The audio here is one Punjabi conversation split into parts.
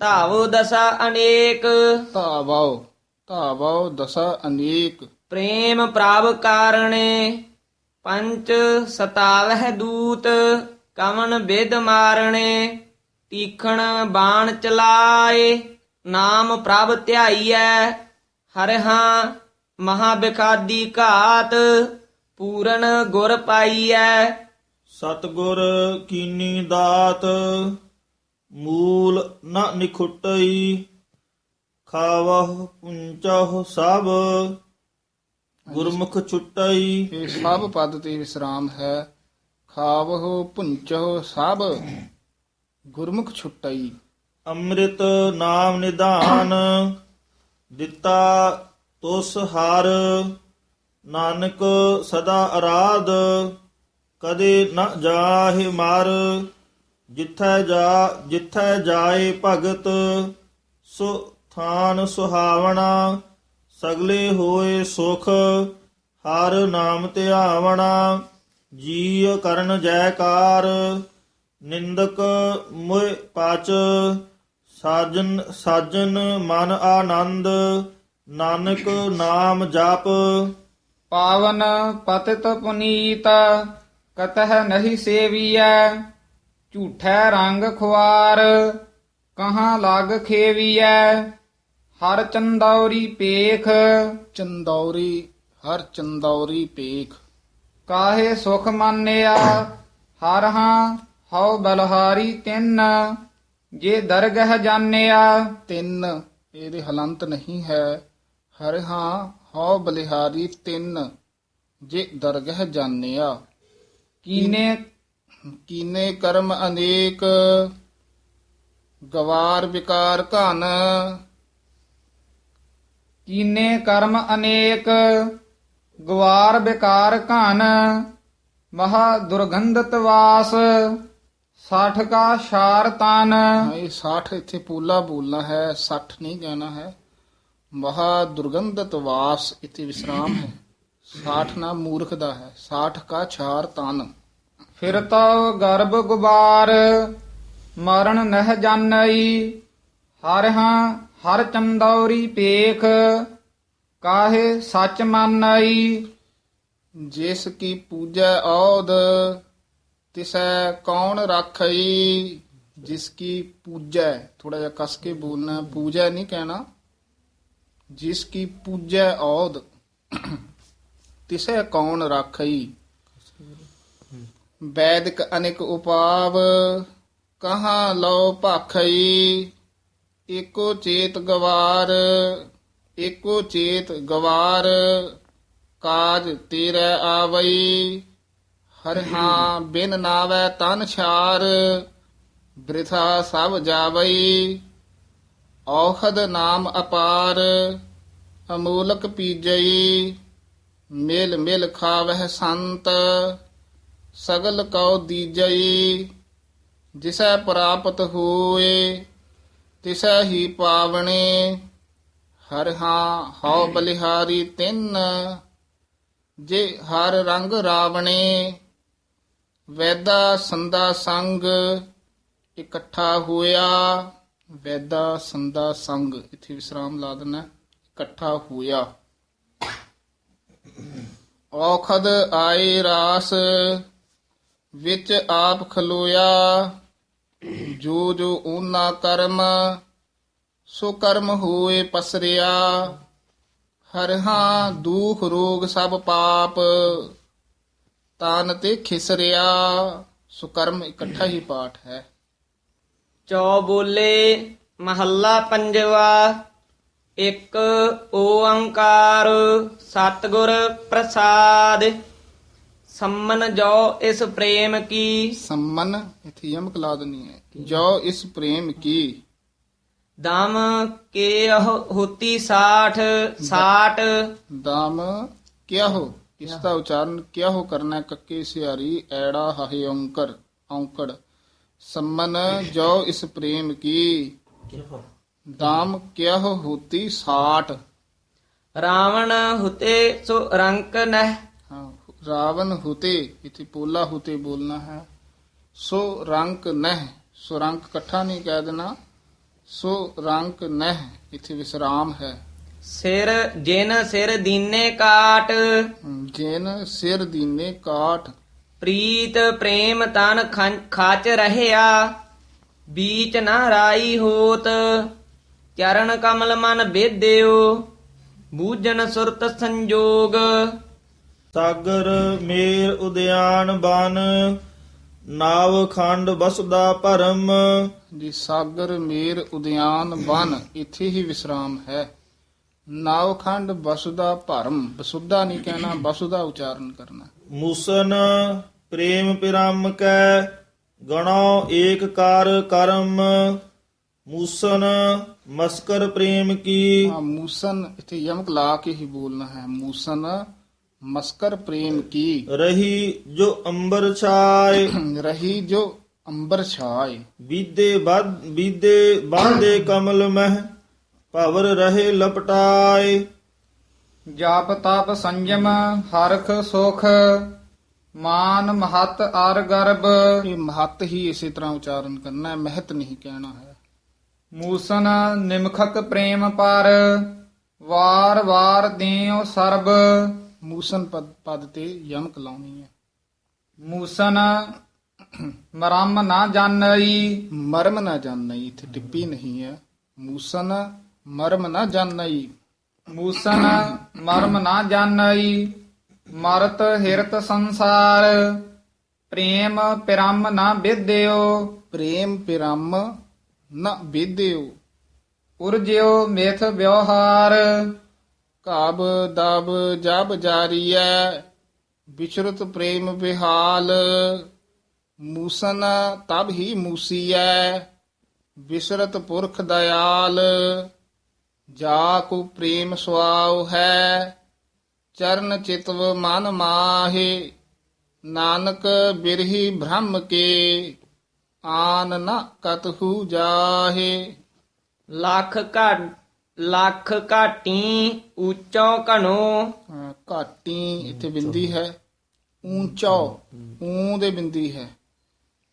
ਧਾਵੋ ਦਸਾ ਅਨੇਕ। ਧਾਵੋ ਧਾਵੋ ਦਸਾ ਅਨੇਕ। ਪ੍ਰੇਮ ਪ੍ਰਭ ਕਾਰਣੇ ਪੰਚ ਸਤਾਵਹਿ ਦੂਤ ਕਵਨ ਬਿਦ ਮਾਰਣੇ ਤੀਖਣ ਬਾਣ ਚਲਾਏ ਨਾਮ ਪ੍ਰਭ ਧਿਆਈਐ ਹਰਿਹਾ ਮਹਾ ਬਿਖਾਦੀ ਘਾਤ ਪੂਰਨ ਗੁਰ ਪਾਈਐ। ਸਤਗੁਰ ਕੀਨੀ ਦਾਤ ਮੂਲ ਨ ਨਿਖੁਟਈ ਖਾਵਹ ਪੁੰਚਹ ਸਭ ਗੁਰਮੁਖ ਛੁਟਈ। ਇਹ ਸਭ ਪਦ ਤੇ ਵਿਸਰਾਮ ਹੈ। ਖਾਵਹੁ ਪੁੰਚਹੁ ਸਭ ਗੁਰਮੁਖ ਛੁਟਈ। ਅੰਮ੍ਰਿਤ ਨਾਮ ਨਿਧਾਨ ਦਿੱਤਾ ਤੁਸ ਹਰ ਨਾਨਕ ਸਦਾ ਅਰਾਧ ਕਦੇ ਨ ਜਾਹਿ ਮਰ। ਜਿੱਥੈ ਜਾ, ਜਿੱਥੈ ਜਾਏ ਭਗਤ, ਸੋ, ਥਾਨ ਸੁਹਾਵਣਾ, ਸਗਲੇ ਹੋਏ ਸੁਖ, ਹਰ ਨਾਮ ਧਿਆਵਣਾ ਜੀ ਕਰਨ ਜੈਕਾਰ, ਨਿੰਦਕ ਮੁਇ ਪਾਚ, ਸਾਜਨ ਸਾਜਨ ਮਨ ਆਨੰਦ, ਨਾਨਕ ਨਾਮ ਜਪ। ਪਾਵਨ ਪਤਿਤ ਪੁਨੀਤ, ਕਤਹ ਨਹੀਂ ਸੇਵੀਐ ਝੂਠੈ ਰੰਗ ਖੁਆਰ, ਕਹਾਂ ਲਗ ਖੇਵੀਐ? ਹਰ ਚੰਦੌਰੀ ਪੇਖ, ਚੰਦੌਰੀ, ਹਰ ਚੰਦੌਰੀ ਪੇਖ। ਕਾਹੇ ਸੁਖ ਮੰਨਿਆ? ਹਰ ਹਾਂ, ਹਉ ਬਲਹਾਰੀ ਤਿੰਨ। ਜੇ ਦਰਗਹ ਜਾਣਿਆ, ਤਿੰਨ। ਇਹਦੇ ਹਲੰਤ ਨਹੀਂ ਹੈ। ਹਰ ਹਾਂ, ਹਉ ਬਲਿਹਾਰੀ ਤਿੰਨ। ਜੇ ਦਰਗਹ ਜਾਣਿਆ, ਕੀਨੇ ਕੀਨੇ ਕਰਮ ਅਨੇਕ ਗਵਾਰ ਵਿਕਾਰ ਘਨ। ਕੀਨੇ ਕਰਮ ਅਨੇਕ ਗਵਾਰ ਬਿਕਾਰ ਘਨ। ਮਹਾ ਦੁਰਗੰਧਤ ਵਾਸ ਸਾਠ ਕਾ ਸ਼ਾਰ ਤਨ। ਹਾਂ, ਇਹ 60 ਇੱਥੇ ਪੂਲਾ ਬੋਲਣਾ ਹੈ 60 ਨਹੀਂ ਕਹਿਣਾ ਹੈ। ਮਹਾ ਦੁਰਗੰਧਤ ਵਾਸ ਇੱਥੇ ਵਿਸਰਾਮ ਹੈ। 60 ਨਾ ਮੂਰਖ ਦਾ ਹੈ 60 ਕਾ ਛਾਰ ਤਨ। ਫਿਰ ਤੋ ਗਰਭ ਗੁਬਾਰ, ਮਰਨ ਨਹਿ ਜਾਣਈ ਹਰ ਹਾਂ ਹਰ ਚੰਦੌਰੀ ਪੇਖ, ਕਾਹੇ ਸੱਚ ਮੰਨਈ, ਜਿਸ ਕੀ ਪੂਜੈ ਔਦ ਤਿਸੈ ਕੌਣ ਰਾਖਈ, ਜਿਸ ਕੀ ਪੂਜੈ ਥੋੜਾ ਜਿਹਾ ਕਸ ਕੇ ਬੋਲਣਾ, ਪੂਜੈ ਨਹੀਂ ਕਹਿਣਾ, ਜਿਸ ਕੀ ਪੂਜੈ ਔਦ ਤਿਸੈ ਕੌਣ ਰਾਖਈ ਵੈਦਿਕ ਅਨੇਕ ਉਪਾਵ, ਕਹਾਂ ਲਓ ਭਾਖਈ, ਏਕੋ ਚੇਤ ਗਵਾਰ, ਏਕੋ ਚੇਤ ਗਵਾਰ, ਕਾਜ ਤੇਰੇ ਆਵਈ, ਹਰ ਬਿਨ ਨਾਵੈ ਤਨ ਛਾਰ, ਬ੍ਰਿਥਾ ਸਭ ਜਾਵਈ ਔਖਦ ਨਾਮ ਅਪਾਰ, ਅਮੂਲਕ ਪੀਜਈ, ਮਿਲ ਮਿਲ ਖਾਵਹਿ ਸੰਤ ਸਗਲ ਕਉ ਦੀਜਈ, ਜਿਸੈ ਪ੍ਰਾਪਤ ਹੋਏ, ਤਿਸੈ ਹੀ ਪਾਵਣੇ। ਹਰ ਹਾਂ, ਹਉ ਬਲਿਹਾਰੀ ਤਿੰਨ, ਜੇ ਹਰ ਰੰਗ ਰਾਵਣੇ। ਵੈਦਾ ਸੰਦਾ ਸੰਗ ਇਕੱਠਾ ਹੋਇਆ, ਵੈਦਾ ਸੰਦਾ ਸੰਗ, ਇੱਥੇ ਵਿਸਰਾਮ ਲਾ ਦੇਣਾ ਇਕੱਠਾ ਹੋਇਆ। ਔਖਦ ਆਏ ਰਾਸ ਵਿੱਚ ਆਪ ਖਲੋਇਆ। ਜੋ ਜੋ ਊਨਾ ਕਰਮ, ਸੋ ਕਰਮ ਹੋਏ ਪਸਰਿਆ। ਹਰ ਹਾਂ ਦੁਖ ਰੋਗ ਸਭ ਪਾਪ, ਤਾਨ ਤੇ ਖਿਸਰਿਆ। ਸੋ ਕਰਮ ਇਕੱਠਾ ਹੀ ਪਾਠ ਹੈ। ਚੌ ਬੋਲੇ, ਮਹੱਲਾ ਪੰਜਵਾ, ਇੱਕ ਓੰਕਾਰ, ਸਤਿਗੁਰ ਪ੍ਰਸਾਦ। ਸੰਮਨ ਜੋ ਇਸ ਪ੍ਰੇਮ ਕੀ। ਸੰਮਨ ਇਥੇ ਯਮਕ ਲਾ ਦੇਣੀ ਹੈ। ਜੋ ਇਸ ਪ੍ਰੇਮ ਕੀ। ਦਮ ਕੇ ਹੋਤੀ 60 60 ਦਮ ਕਿਆ ਹੋ ਇਸ ਦਾ ਉਚਾਰਨ ਕਿਆ ਹੋ? ਕਰਨਾ? ਕੱਕੇ ਸਿਆਰੀ ਐੜਾ ਹਾਹੇ ਔਂਕਰ ਔਂਕੜ। ਸੰਮਨ ਜੋ ਇਸ ਪ੍ਰੇਮ ਕੀ। ਦਾਮ ਕਿਆ ਹੋ ਹੋਤੀ 60 ਰਾਵਣ ਹੁਤੇ ਸੋ ਰੰਕ ਨਹਿ। ਹਾਂ ਰਾਵਨ ਹੁਤੇ ਇਥੇ ਪੋਲਾ ਹੁਤੇ ਬੋਲਣਾ ਹੈ। ਸੋ ਰੰਕ ਨਹਿ ਸੋ ਰੰਕ ਇਕੱਠਾ ਨਹੀਂ ਕਹਿ ਦੇਣਾ। ਸੋ ਰੰਕ ਨਹਿ ਇੱਥੇ ਵਿਸਰਾਮ ਹੈ। ਸਿਰ ਜਿਨ ਸਿਰ ਦੀਨੇ ਕਾਟ। ਜਿਨ ਸਿਰ ਦੀਨੇ ਕਾਠ ਪ੍ਰੀਤ ਪ੍ਰੇਮ ਤਨ ਖਾਚ ਰਹਿਆ। ਬੀਚ ਨਾ ਰਾਈ ਹੋਤ। ਚਰਨ ਕਮਲ ਮਨ ਬੇਦਿਓ ਬੂਝਨ ਸੁਰਤ ਸੰਜੋਗ। ਸਾਗਰ ਮੇਰ ਉਦਿਆਨ ਬਨ ਨਾਵ ਖੰਡ ਬਸਦਾ ਭਰਮ। ਜੀ ਸਾਗਰ ਮੇਰ ਉਦਿਆਨ ਵਨ ਇੱਥੇ ਹੀ ਵਿਸਰਾਮ ਹੈ। ਨਾਵਖੰਡ ਬਸੁਦਾ ਭਰਮ ਬਸੁਦਾ ਨਹੀਂ ਕਹਿਣਾ ਬਸੁਦਾ ਉਚਾਰਨ ਕਰਨਾ। ਮੂਸਨ ਪ੍ਰੇਮ ਪਿਰਮ ਕੈ ਗਣੋ ਏਕ ਕਾਰ ਕਰਮ। ਮੂਸਨ ਮਸਕਰ ਪ੍ਰੇਮ ਕੀ। ਹਾਂ ਮੂਸਨ ਇੱਥੇ ਯਮਕ ਲਾ ਕੇ ਹੀ ਬੋਲਣਾ ਹੈ। ਮੂਸਨ ਮਸਕਰ ਪ੍ਰੇਮ ਕੀ ਰਹੀ ਜੋ ਅੰਬਰ ਛਾਏ ਰਹੀ ਜੋ ਅੰਬਰ ਛਾਏ ਬੀਦੇ ਬਦ ਬੀਦੇ ਬਾਂਦੇ ਕਮਲ ਮਹਿ ਭਵਰ ਰਹੇ ਲਪਟਾਏ ਜਾਪ ਤਪ ਸੰਜਮ ਹਰਖ ਸੁਖ ਮਾਨ ਮਹਤ ਅਰ ਗਰਬ ਇਹ ਮਹਤ ਹੀ ਇਸੇ ਤਰ੍ਹਾਂ ਉਚਾਰਨ ਕਰਨਾ ਹੈ ਮਹਤ ਨਹੀਂ ਕਹਿਣਾ ਹੈ ਮੂਸਨ ਨਿਮਖਕ ਪ੍ਰੇਮ ਪਰ ਵਾਰ ਵਾਰ ਦਿਓ ਸਰਬ ਮੂਸਨ ਪਦ ਪਦ ਤੇ ਯਮਕ ਲਾਉਣੀ ਹੈ। ਮੂਸਨ ਮਰਮ ਨਾ ਜਾਣਈ। ਮਰਮ ਨਾ ਜਾਣਈ ਇੱਥੇ ਟਿੱਪੀ ਨਹੀਂ ਹੈ। ਮੂਸਨ ਮਰਮ ਨਾ ਜਾਣਈ। ਮੂਸਨ ਮਰਮ ਨਾ ਜਾਣਈ। ਮਰਤ ਹਿਰਤ ਸੰਸਾਰ। ਪ੍ਰੇਮ ਪਿਰਮ ਨਾ ਵਿਦਿਓ ਪ੍ਰੇਮ ਪਿਰਮ ਨ ਬੇਦਿਓ ਉਰਜਿਓ ਮਿਥ ਵਿਵਹਾਰ। ਕਾਬ ਦਬ ਜਬ ਜਾਰੀਐ ਵਿਚਰਤ ਪ੍ਰੇਮ ਵਿਹਾਲ, ਮੂਸਨ ਤਬ ਹੀ ਮੂਸੀਐ ਵਿਸਰਤ ਪੁਰਖ ਦਇਆਲ ਜਾ ਕੋ ਪ੍ਰੇਮ ਸੁਆਉ ਹੈ, ਚਰਨ ਚਿਤਵ ਮਨ ਮਾਹੇ, ਨਾਨਕ ਬਿਰਹੀ ਬ੍ਰਹਮ ਕੇ, ਆਨ ਨ ਕਤਹੂ ਜਾਹੇ। ਲੱਖ ਘਾਟ ਲੱਖ ਘਾਟੀ ਉੱਚੋਂ ਘਣੋ। ਹਾਂ, ਘਾਟੀ ਇੱਥੇ ਬਿੰਦੀ ਹੈ ਊਂਚਾ ਊਂ ਦੇ ਬਿੰਦੀ ਹੈ।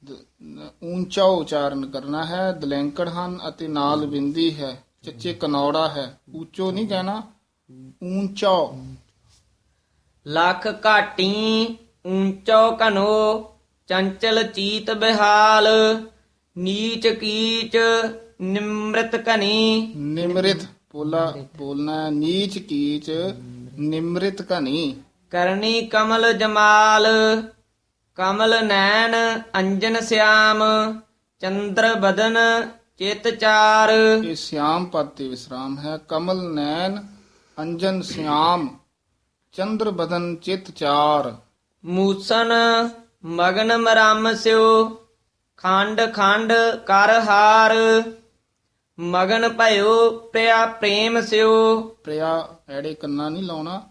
ਦ- ਊਂਚਾ ਉਚਾਰਨ ਕਰਨਾ ਹੈ ਦਲੈਂਕੜ ਹਨ ਅਤੇ ਨਾਲ ਬਿੰਦੀ ਹੈ ਚੱਚੇ ਕਨੌੜਾ ਹੈ। ਉੱਚੋ ਨਹੀਂ ਕਹਿਣਾ ਊਂਚਾ। ਲੱਖ ਘਾਟੀ ਉੱਚੋਂ ਘਣੋ ਚੰਚਲ ਚੀਤ ਬਿਹਾਲ ਨੀਚ ਕੀਚ ਨਿਮ੍ਰਿਤ ਕਨੀ। ਨਿਮ੍ਰਿਤ ਬੋਲਾ ਬੋਲਣਾ ਨੀਚ ਕੀਚ ਨਿਮ੍ਰਿਤ ਕਨੀ। ਕਰਨੀ ਕਮਲ ਜਮਾਲ ਕਮਲ ਨੈਣ ਅੰਜਨ ਸਿਆਮ ਚੰਦਰ ਬਦਨ ਚਿਤ ਚਾਰ। ਇਹ ਸਿਆਮ ਪਦ ਤੇ ਵਿਸਰਾਮ ਹੈ। ਕਮਲ ਨੈਣ ਅੰਜਨ ਸਿਆਮ ਚੰਦਰ ਬਦਨ ਚਿਤ ਚਾਰ। ਮੂਸਨ ਮਗਨ ਮਰਮ ਸਿਓ ਖੰਡ ਖੰਡ ਕਰ ਹਾਰ। ਮਗਨ ਭਇਓ ਪ੍ਰਿਆ ਪ੍ਰੇਮ ਸਿਓ। ਪ੍ਰਿਆ ਐੜੇ ਕੰਨਾ ਨਹੀਂ ਲਾਉਣਾ।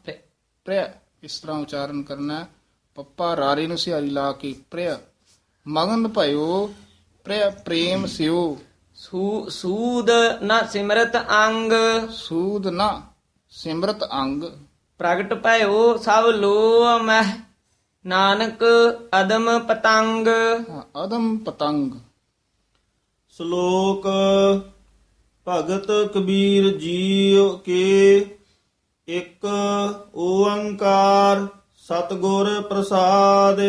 ਪ੍ਰਿਆ। ਇਸ ਤਰ੍ਹਾਂ ਉਚਾਰਨ ਕਰਨਾ। ਪੱਪਾ ਰਾਰੇ ਨੂੰ ਸਿਹਾਰੀ ਲਾ ਕੇ ਪ੍ਰਿਆ ਮਗਨ ਭਇਓ ਪ੍ਰਿਆ ਪ੍ਰੇਮ ਸਿਓ। ਸੂ- ਸੂਦ ਨ ਸਿਮਰਤ ਅੰਗ। ਸੂਦ ਨਾ ਸਿਮਰਤ ਅੰਗ। ਪ੍ਰਗਟ ਭਇਓ ਸਭ ਲੋ ਮਹਿ ਨਾਨਕ ਅਦਮ ਪਤੰਗ। ਅਦਮ ਪਤੰਗ। ਸ਼ਲੋਕ ਭਗਤ ਕਬੀਰ ਜੀਉ ਕੇ ਇੱਕ ਓੰਕਾਰ ਸਤਿਗੁਰ ਪ੍ਰਸਾਦ।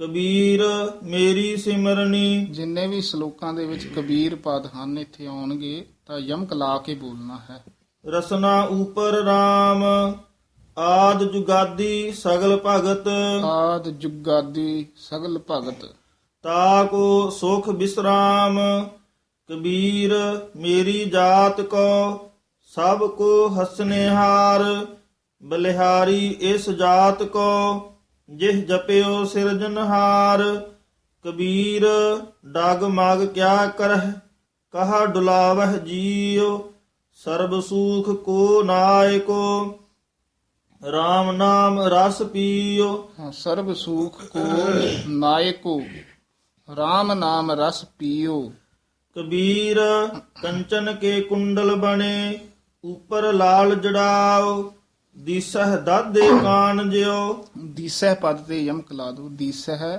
ਕਬੀਰ ਮੇਰੀ ਸਿਮਰਨੀ। ਜਿੰਨੇ ਵੀ ਸ਼ਲੋਕਾਂ ਦੇ ਵਿੱਚ ਕਬੀਰ ਪਦ ਹਨ ਇੱਥੇ ਆਉਣਗੇ ਤਾਂ ਯਮਕ ਲਾ ਕੇ ਬੋਲਣਾ ਹੈ। ਰਸਨਾ ਉਪਰ RAM ਆਦ ਜੁਗਾਦੀ ਸਗਲ ਭਗਤ। ਆਦ ਜੁਗਾਦੀ ਸਗਲ ਭਗਤ। ਤਾ ਕੋ ਸੁਖ ਬਿਸਰਾਮ ਕਬੀਰ ਮੇਰੀ ਜਾਤ ਕੋ ਸਭ ਕੋ ਹਸਨੇਹਾਰ ਬਲਿਹਾਰੀ ਇਸ ਜਾਤ ਕੋ ਜਿਹ ਜਪਿਓ ਸਿਰਜਨਹਾਰ ਕਬੀਰ ਡਗ ਮਗ ਕਿਆ ਕਰਹਿ ਕਹਾ ਡੁਲਾਵਹਿ ਜੀਉ ਸਰਬ ਸੂਖ ਕੋ ਨਾਇਕੋ। RAM ਨਾਮ ਰਸ ਪੀਓ ਹਾਂ, ਸਰਬ ਸੂਖ ਕੋ ਨਾਇਕੋ RAM ਨਾਮ ਰਸ ਪੀਓ ਕਬੀਰ ਕੰਚਨ ਕੇ ਕੁੰਡਲ ਬਣੇ ਉਪਰ ਲਾਲ ਜੜਾਓ ਦਿਸਹ ਦਾਦੇ ਕਾਨ ਜਿਓ ਦੀਸਹਿ ਪਦ ਤੇ ਯਮਕ ਲਾ ਦੋ ਦੀਸਹਿ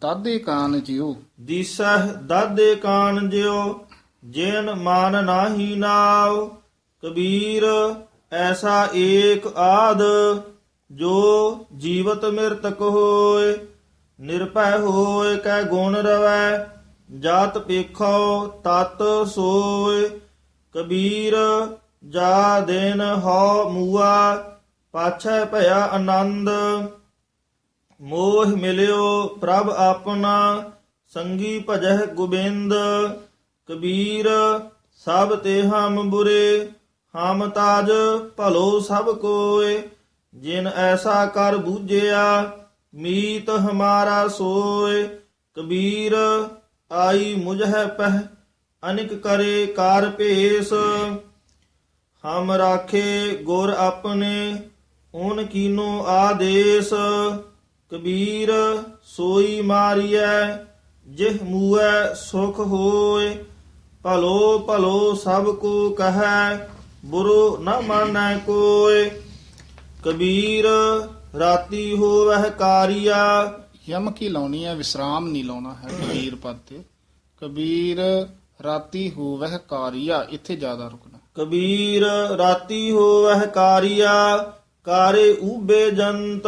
ਦਾਦੇ ਕਾਨ ਜਿਉ। ਦਿਸਹ ਦਾਦੇ ਕਾਨ ਜਿਓ ਜਿਨ ਮਾਨ ਨਾਹੀ ਨਾਉ। ਕਬੀਰ ਐਸਾ ਏਕ ਆਦ ਜੋ ਜੀਵਤ ਮਿਰਤਕ ਹੋਏ ਨਿਰਭੈ ਹੋਏ ਕੈ ਗੁਣ ਰਵੈ ਜਾਤ ਪੇਖੋ ਤਤ ਸੋਏ ਕਬੀਰ ਜਾ ਦੇਨ ਹਉ ਮੂਆ, ਪਾਛੈ ਭਇਆ ਆਨੰਦ। ਮੋਹ ਮਿਲਿਓ ਪ੍ਰਭ ਆਪਣਾ, ਸੰਗੀ ਭਜਹਿ ਗੋਬਿੰਦ। ਕਬੀਰ, ਸਭ ਤੇ ਹਮ ਬੁਰੇ, ਹਮ ਤਾਜ ਭਲੋ ਸਭ ਕੋਏ। ਜਿਨ ਐਸਾ ਕਰ ਬੂਝਿਆ, ਮੀਤ ਹਮਾਰਾ ਸੋਏ। ਕਬੀਰ ਆਈ ਮੁਝੈ ਪਹਿ, ਅਨਿਕ ਕਰੇ ਕਾਰ ਭੇਸ। ਹਮ ਰਾਖੇ ਗੁਰ ਆਪਣੇ ਓਨ ਕੀਨੋ ਆਦੇਸ। ਕਬੀਰ ਸੋਈ ਮਾਰੀਐ, ਜਿਹ ਮੂਐ ਸੁਖ ਹੋਏ। ਭਲੋ ਭਲੋ ਸਭ ਕੋ ਕਹੈ, ਬੁਰੋ ਨ ਮਾਨੈ ਕੋਏ। ਕਬੀਰ ਰਾਤੀ ਹੋਵਹਿ ਕਾਰੀਆ ਯਮ ਕੀ ਲਾਉਣੀ ਹੈ ਵਿਸਰਾਮ ਨਹੀਂ ਲਾਉਣਾ ਹੈ ਕਬੀਰ ਪਦ ਤੇ। ਕਬੀਰ ਰਾਤੀ ਹੋਵਹਿ ਕਾਰੀਆ ਇੱਥੇ ਜ਼ਿਆਦਾ ਰੁਕਣਾ। ਕਬੀਰ ਰਾਤੀ ਹੋਵਹਿ ਕਾਰੀਆ ਕਾਰੇ ਊਬੇ ਜੰਤ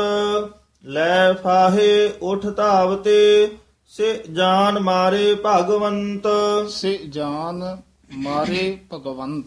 ਲੈ ਫਾਹੇ ਉਠ ਧਾਵਤੇ ਸੇ ਜਾਨ ਮਾਰੇ ਭਗਵੰਤ। ਸੇ ਜਾਨ ਮਾਰੇ ਭਗਵੰਤ।